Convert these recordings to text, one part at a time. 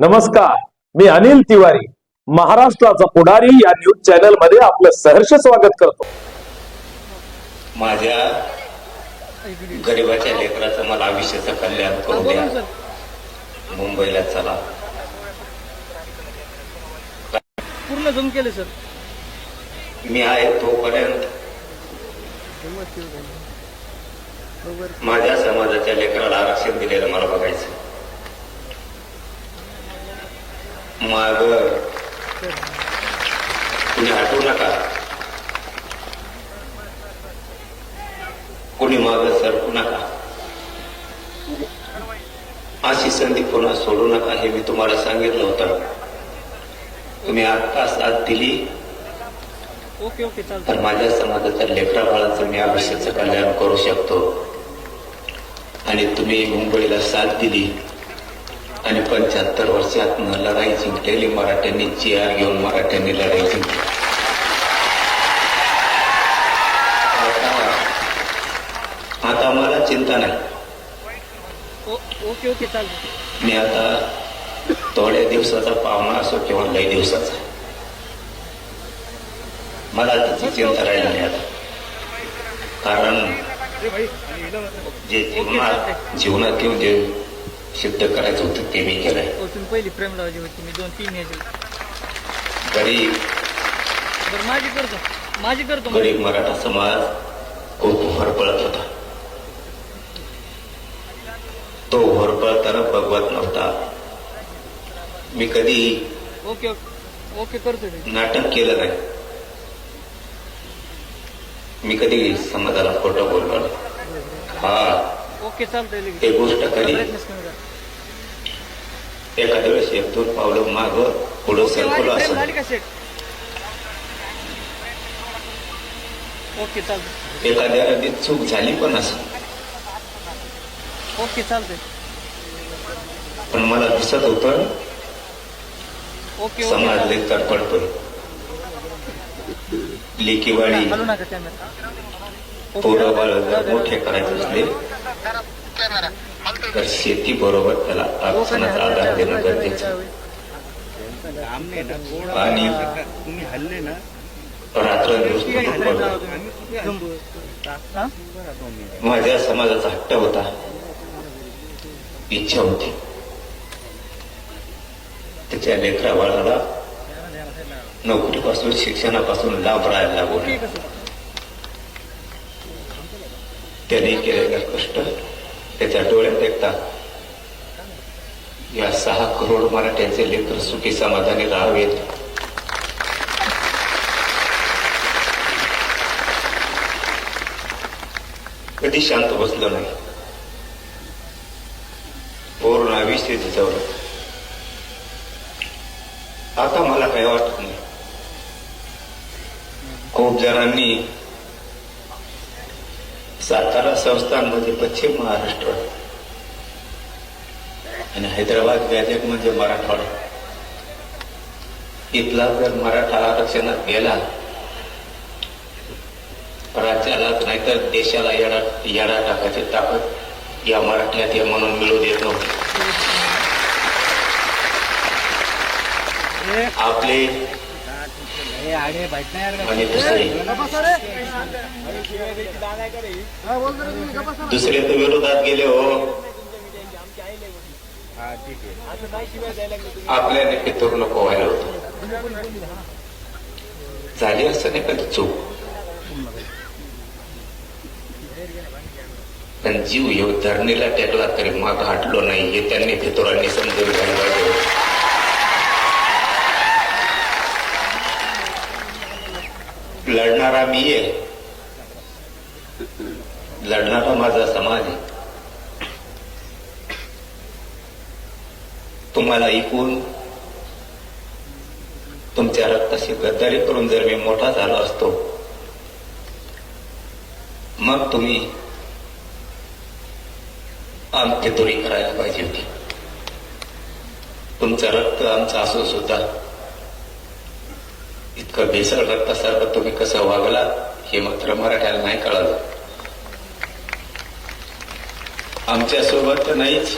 नमस्कार मी अनिल तिवारी महाराष्ट्राचा पुढारी या न्यूज चॅनलमध्ये आपलं सहर्ष स्वागत करतो. माझ्या गरिबाच्या लेकराचं मला आयुष्याचं कल्याण करू द्या. मुंबईला चला. पूर्ण जम केले सर. मी आहे तोपर्यंत माझ्या समाजाच्या लेकराला आरक्षण दिलेलं मला बघायचं. माग कुणी हटवू नका कुणी माग सरकू नका अशी संधी पुन्हा सोडू नका हे मी तुम्हाला सांगितलं होतं तुम्ही आता साथ दिली ओके ओके तर माझ्या समाजाच्या लेकरा बाळाचं मी आयुष्याचं कल्याण करू शकतो आणि तुम्ही मुंबईला साथ दिली आणि पंच्याहत्तर वर्षात लढाई जिंकलेली मराठ्यांनी चिआर घेऊन मराठ्यांनी लढाई जिंकली आता मला चिंता नाही. मी आता थोड्या दिवसाचा पाहुणा असो किंवा लई दिवसाचा. मला त्याची चिंता राहिली नाही आता. कारण जे जीवनात जीवनात येऊन जे सिद्ध करायचं होतं ते मी केलंय. पहिली प्रेम लावली होती मी दोन तीन यायचे गरीब बरं माझी करतो. माझी करतो गरीब मराठा समाज खूप होरपळत होता. तो होरपळताना बघवत नव्हता. मी कधी ओके ओके ओके करतो. नाटक केलं नाही. मी कधी समाजाला खोटं बोललो. हा ओके चालतंय एक गोष्ट कधी. एखाद्या वेळेस एक दोन पावलं माग पुढं सरकलो असं. झाली का ओके चालतंय. एखाद्या वेळी चूक झाली पण असं. ओके चालतंय. पण मला दिसत होतं ओके समाज. लई तडफडतोय लेकीवाडी पोरं बाळ. मोठे करायचे असले तर शेती बरोबर त्याला आरक्षणाचा आधार देणं गरजेचं आणि तुम्ही हल्ले ना माझ्या समाजाचा हट्ट होता. इच्छा होती. त्याच्या लेकरा बाळाला नोकरीपासून शिक्षणापासून लाभ राहायला लागू नये. त्याने केलेला कष्ट त्याच्या डोळ्यात ऐकतात या सहा करोड मराठ्यांचे लेकर सुखी समाधानी राहावेत. कधी शांत बसलो नाही. पूर्ण आयुष्य झिजवलं आता मला काय वाटत नाही. खूप जणांनी सातारा संस्थानमध्ये पश्चिम महाराष्ट्र आणि हैदराबाद गॅजेट म्हणजे मराठवाडा. इथला जर मराठा आरक्षणात गेला राज्याला नाहीतर देशाला येडा येडा टाकायची ताकद या मराठ्यात हे म्हणून मिळू देत नव्हती. आपले आणि दुसरे. दुसरे तर विरोधात गेले हो. आपल्याने पितूर नको व्हायला होतं. झाली असं नाही कधी चूक? पण जीव येऊ धरणीला टेकला तरी माग हटलो नाही हे त्यांनी फितुरांनी समजून घ्यायला पाहिजे. लढणारा मी आहे. लढणारा माझा समाज आहे. तुम्हाला ऐकून तुमच्या रक्ताशी गद्दारी करून जर मी मोठा झालो असतो मग तुम्ही आमची दुरी करायला पाहिजे होती. तुमचं रक्त आमचं असून सुद्धा इतकं भेसळ रक्तासारखं तुम्ही कसं वागला हे मात्र मराठ्याला नाही कळालं. आमच्यासोबत तर नाहीच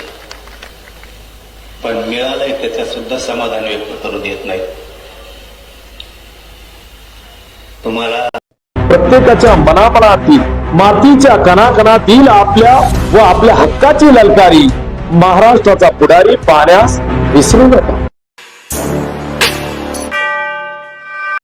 पण मिळालंय त्याचं सुद्धा समाधान व्यक्त करू देत नाही. तुम्हाला प्रत्येकाच्या मनामनातील मातीच्या कणाकणातील आपल्या व आपल्या हक्काची ललकारी महाराष्ट्राचा पुढारी पाण्यास विसरू नका.